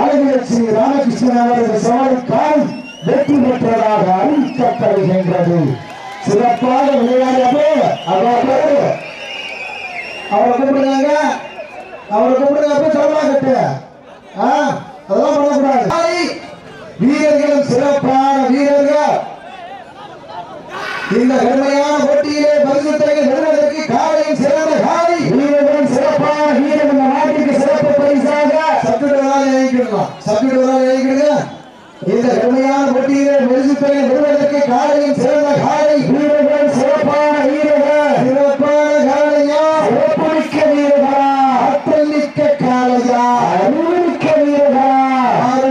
அழகிலட்சுமி ராமகிருஷ்ணன் அவரது சவாலுக்கால் வெற்றி பெற்றதாக அறிவிக்கப்படுகின்றது சிறப்பாக விளையாடியது அவர் அவரை கூப்பிடுறாங்க. அவரை கூப்பிடுறப்ப சொல்லமா கட்டு. அதெல்லாம் பண்ணக்கூடாது. வீரர்களும் சிறப்பான வீரர்கள். இந்த கடுமையான சப்ஜெக்டுவரால் இணைக்கணும் சப்ஜெக்டுவரால் இந்த கடுமையான போட்டியிலே பரிசுத்தை பெறுவதற்கு காலையும் சிறந்த காலை. வீரர்கள் சிறப்பான வீரர்கள். சிறப்பான காலையா? சிறப்புமிக்க வீரர்களா? ஆற்றல் மிக்க காலையா? அறிவுமிக்க வீரர்களா?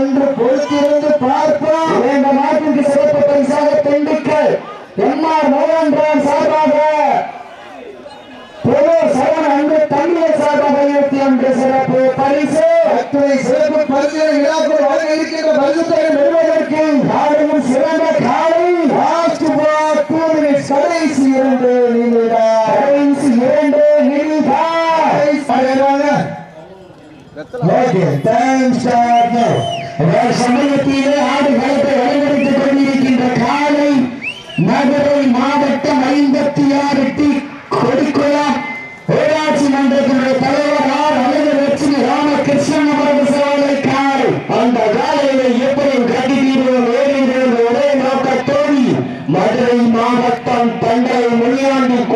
என்று பொறுத்திருந்து பார்ப்போம். நாட்டிற்கு சிறப்பு பரிசாக திண்டுக்கல். எம்ஆர் சார்பாக. பொது அன்பு தமிழர் சார்பாக இருபத்தி ஒன்று சிறப்பு பரிசு. அத்துறை சிறப்பு பரிசு விழாக்கள் வழங்க இருக்கின்ற பரிசுத்தை பெறுவதற்கு யாரும் சிறந்த காலை லாஸ்ட் பால் டூ மினிட்ஸ் கடைசி இரண்டு நிமிடம். கடைசி இரண்டு நிமிடம். ஓகே தேங்க்ஸ் சார் நவ சமயத்திலே ஆடு களத்தை Adriano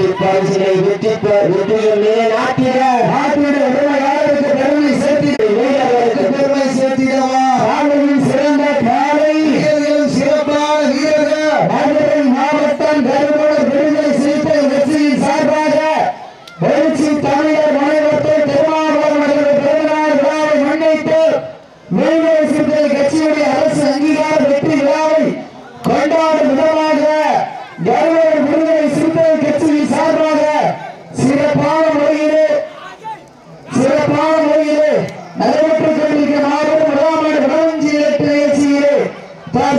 வெற்றி பரிசினை வெற்றி பெ- நாட்டிட நாட்டிட உடமையாளருக்கு பெருமை சேர்த்திட வீரர்களுக்கு பெருமை சேர்த்திடவா? காலையில் சிறந்த காலை. வீரர்களும் சிறப்பான வீரர்கள். மதுரை மாவட்டம் கருமூர் விடுதலை சிறுத்தை வெற்றியின் சார்பாக எழுச்சி தமிழர் மாநிலத்தை திருமாவளவன் அவர்கள் பிறந்தநாள் விழாவை முன்னிட்டு விடுதலை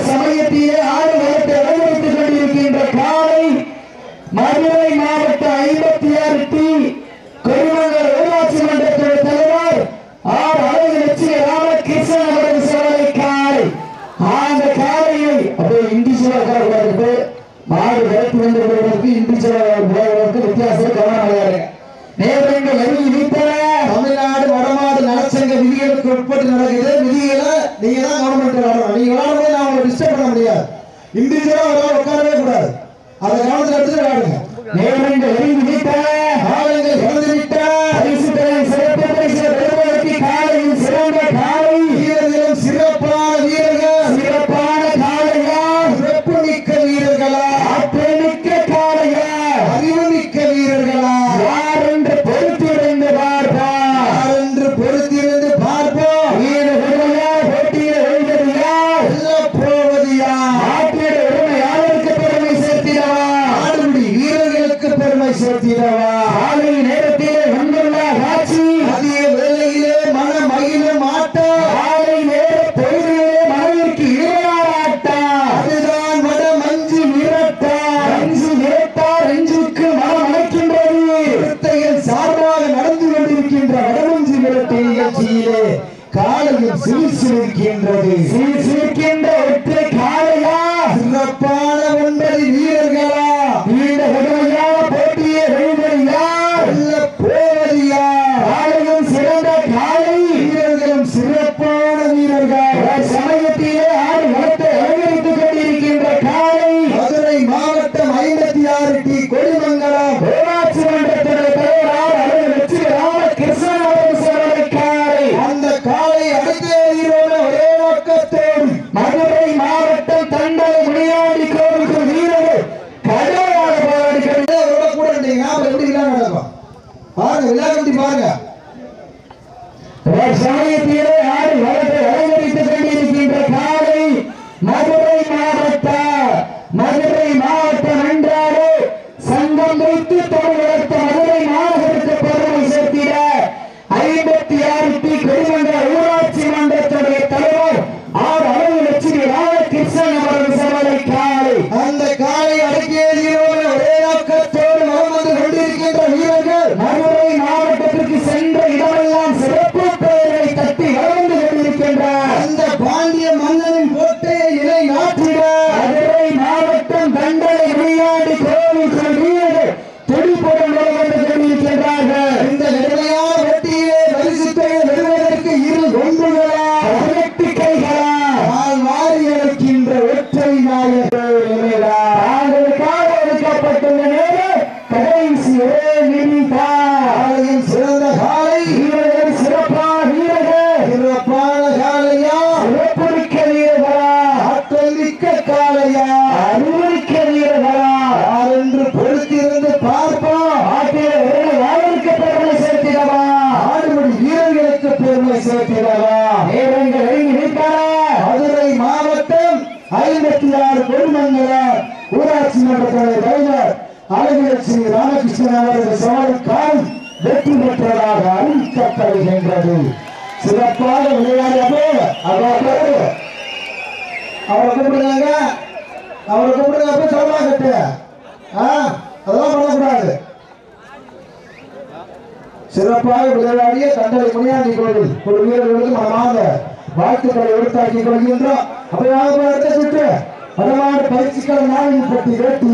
சமயத்திலே ஆறு வளத்தை அனுபவித்துக் கொண்டிருக்கின்ற காலை மதுரை மாவட்ட ஐம்பத்தி ஆறு டி கொடிமங்கல் ஊராட்சி மன்றத்துடைய தலைவர் ஆர் அழகு லட்சுமி ராமகிருஷ்ணன் அவரது சேவலை காலை. அந்த காலையை அப்படியே இண்டிவிஜுவல் உட்காரக்கூடாது மாடு விரட்டி வந்து விடுவதற்கு இண்டிவிஜுவல் விளையாடுவதற்கு வித்தியாசம் கவனம் விளையாடுங்க நேரங்கள் அறிவி நீத்தன தமிழ்நாடு வடமாடு நலச்சங்க விதிகளுக்கு உட்பட்டு நடக்குது. விதிகளை நீங்க தான் கவர்மெண்ட் வரணும் இண்டிவிஜுவலா உட்காரவே கூடாது. அதை கவனத்தில் எடுத்து விளையாடுங்க நேரங்கள் அறிவி Exactly. கொடியாடி தேவி சென்று மதுரை மாவட்டம் ஐம்பத்தி ஆறு பொதுமங்கலம் ஊராட்சி மன்ற தலைவர் அழகியல் ஸ்ரீ ராமகிருஷ்ணன் அவரது சவாலுக்கால் வெற்றி பெற்றதாக அறிவிக்கப்படுகின்றது சிறப்பாக விளையாடியப்போ அவர் அவரை கூப்பிடுறாங்க. அவரை கூப்பிடுறப்ப சொல்லலாம் கட்டு அதெல்லாம் பண்ணக்கூடாது. சிறப்பாக விளையாடிய தண்டலை முனியாண்டி கோவில். ஒரு வீரர்களுக்கு மனமாக வாழ்த்துக்களை உறுத்தாக்கி கொள்கின்றோம் அபயாபத்தை சுற்று வடமாடு பயிற்சிகள் நாளின் பற்றி வேட்டி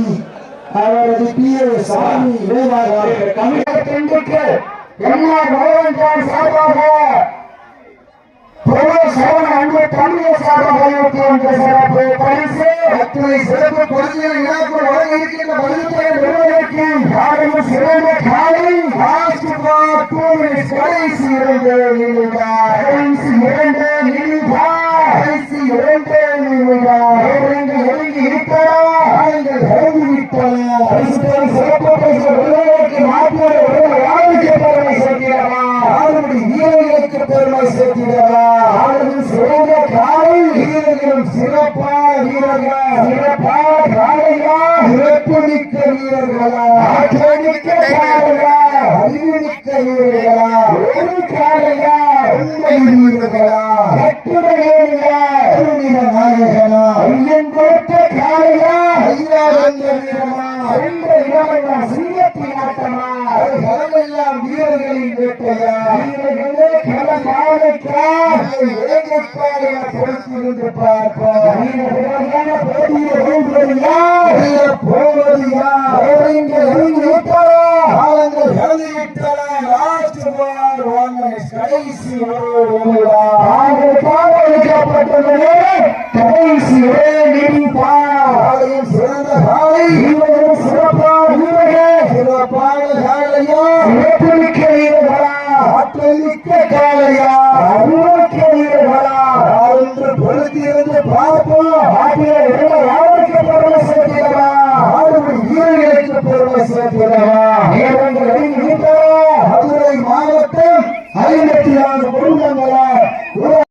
அவரது பி. ஏ. சாமி வேவாக தமிழக பெண்களுக்கு என்ன பகவான் தான் சார்பாக அன்பு தமிழக சார்பாக சிறப்பு பரிசு. அத்தனை சிறப்பு பொருளியல் விழாக்கள் வழங்க இருக்கின்ற பகுதிகளின் சிறந்த காலை. தற்போது கடைசி இரண்டு நிமிடா கடைசி இரண்டு நிமிடா கடைசி இரண்டு நிமிடா ஒருங்கு ஒருங்கி இருப்பதா? நீங்கள் தொடர்ந்து விட்டதா பரிசுத்தம் சிறப்பு பரிசு வீரர்கள்? வீரர்களின்